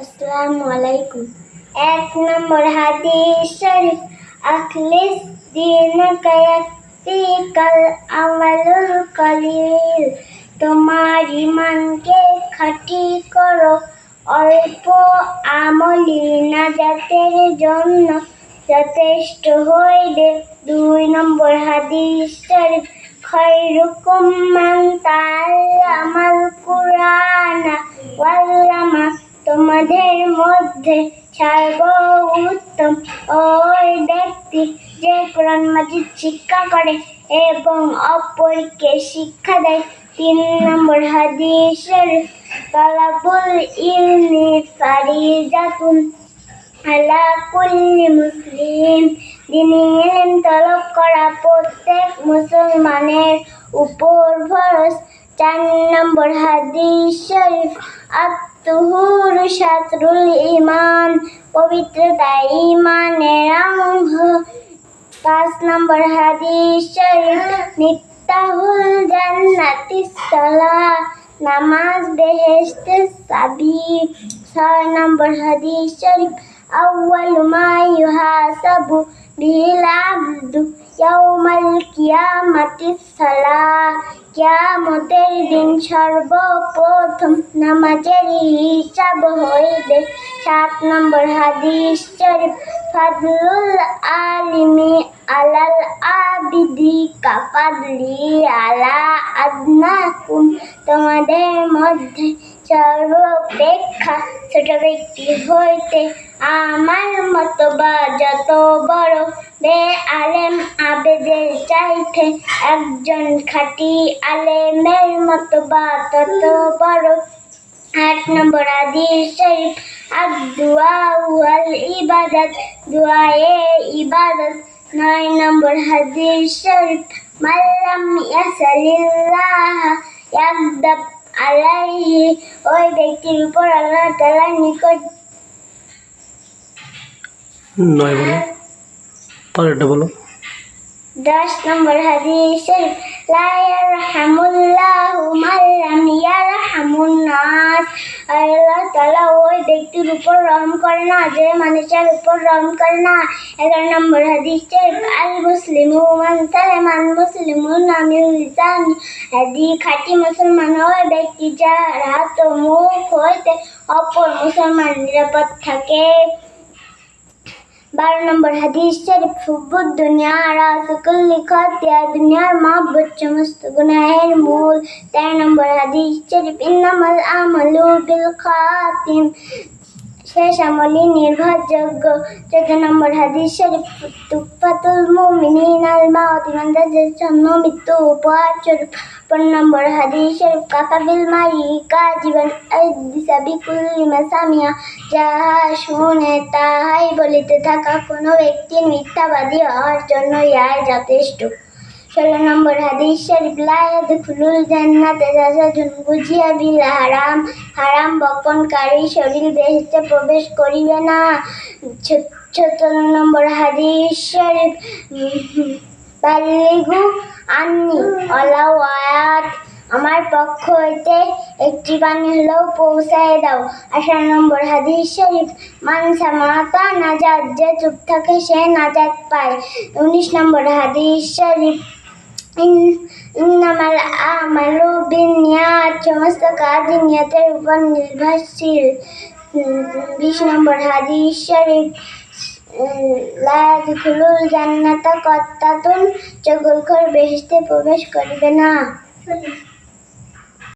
আসসালামু এক নম্বর হাদিস শরীফ আখলিস দিনকা ইয়াকফিকাল আমালুল কলিল, তোমার ইমানকে খাঁটি করো, অল্প আমলি নাজাতের জন্য যথেষ্ট হইবে। দুই নম্বর হাদিস শরীফ মান তাআল্লামাল কুরআনা। ওয়াল্লামা, তোমাদের মধ্যে সর্বোত্তম ওই ব্যক্তি যে কোরআন মাজিদ শিক্ষা করে এবং অপরকে শিক্ষা দেয়। তিন নম্বর হাদিস শরীফ তালাবুল ইলমি ফারিজাতুন আলা কুল্লি মুসলিম। দিনী ইলম তলব করা প্রত্যেক মুসলমানের উপর ফরজ। চার নম্বর হাদিস শরীফ, আত্মহুর শাত্রুল ইমান পবিত্রতা ইমানের অঙ্গ পাঁচ নম্বর হাদিস শরীফ মিফতাহুল জান্নাতিস সালাহ, নামাজ বেহেশতের সাবি ছয় নম্বর হাদিস শরীফ, আউয়াল মা ইউহাসাবু বিল আবদু ইয়াউমাল কিয়ামাতিস সালাহ কিয়ামতের দিন সর্বপ্রথম নামাজের হিসাব হইবে সাত নম্বর হাদিস শরীফ ফাদলুল আলিমি আলাল আবিদি কাফাদলি আলা আদনাকুম তোমাদের মধ্যে সর্বাপেক্ষা ছোট ব্যক্তি হইতে আমার মতো বা যত বড়। বে আলেম আবেদের চাইতে একজন খাঁটি আলেমের মতো বা তত বড়। আট নম্বর হাদিস শরীফ আদুয়া ওয়াল ইবাদত দুআয়ে ইবাদত। নয় নম্বর হাদিস শরীফ, মাল্লাম ইয়াসালিল্লাহ ইয়াকদাব আলাইহি ওই ব্যক্তির উপর আল্লাহ তাআলার নিকট নয় বলো। পরেরটা বলো। দশ নম্বর হাদিস শরীফ লা ইয়ারহামুল্লাহু মান লাম ইয়ারহামুন নাস। আল্লাহ তাআলা ওই ব্যক্তির উপর রহম করে না, যে মানুষের উপর রহম করে না। এগারো নম্বর হাদিস, আল মুসলিমু মান সালামান মুসলিমুন আমিল লিসানি আদি খাঁটি মুসলমান ওই ব্যক্তি যার হাত মুখ হইতে অপর মুসলমান নিরাপদ থাকে। বারো নম্বর হাদিস, শরীফ হুব্বুদ দুনিয়া রাসুকুল্লি খাতিয়া, দুনিয়ার মহব্বত সমস্ত গুনাহের মূল। তেরো নম্বর হাদিস, শরীফ ইন্নামাল আমালু বিল খাতিম। শেষ আমলি নির্ভরযোগ্য। চোদ্দ নম্বর হাদিস শরীফ, তুফাতুল মুমিনিন আল মাউত ইমানদারদের জন্য মৃত্যু, উপহার স্বরূপ। পনেরো নম্বর হাদিস শরীফ কাফাবিল মারি কাজিবান আইদিসাবি মাসামিয়া। যাহা শুনে তাহাই বলিতে থাকা কোনো ব্যক্তির মিথ্যাবাদী হওয়ার জন্য ইহাই যথেষ্ট। ষোলো নম্বর হাদিস শরীফ, লা ইয়াদখুলুল জান্নাতে বুঝিয়া বিল হারাম। হারাম বপনকারী শরীর বেহেশতে প্রবেশ করিবে না। সতেরো নম্বর হাদিস শরীফ, বাল্লিগু আন্নি অলাউ আয়াত। আমার পক্ষ হইতে একটি বাণী হলেও পৌঁছায় দাও। আঠারো নম্বর হাদিস শরীফ মানসা মাতা নাজাত, যে চুপ থাকে সে নাজাত পায়। উনিশ নম্বর হাদিস শরীফ ইন্নামাল আমালু বিনিয়াত সমস্ত কাজ নিয়তের উপর নির্ভরশীল। বিশ নম্বর হাদিস শরীফ, লা ইয়াদখুলুল জান্নাতা কত্তাতুন প্রবেশ করবে না।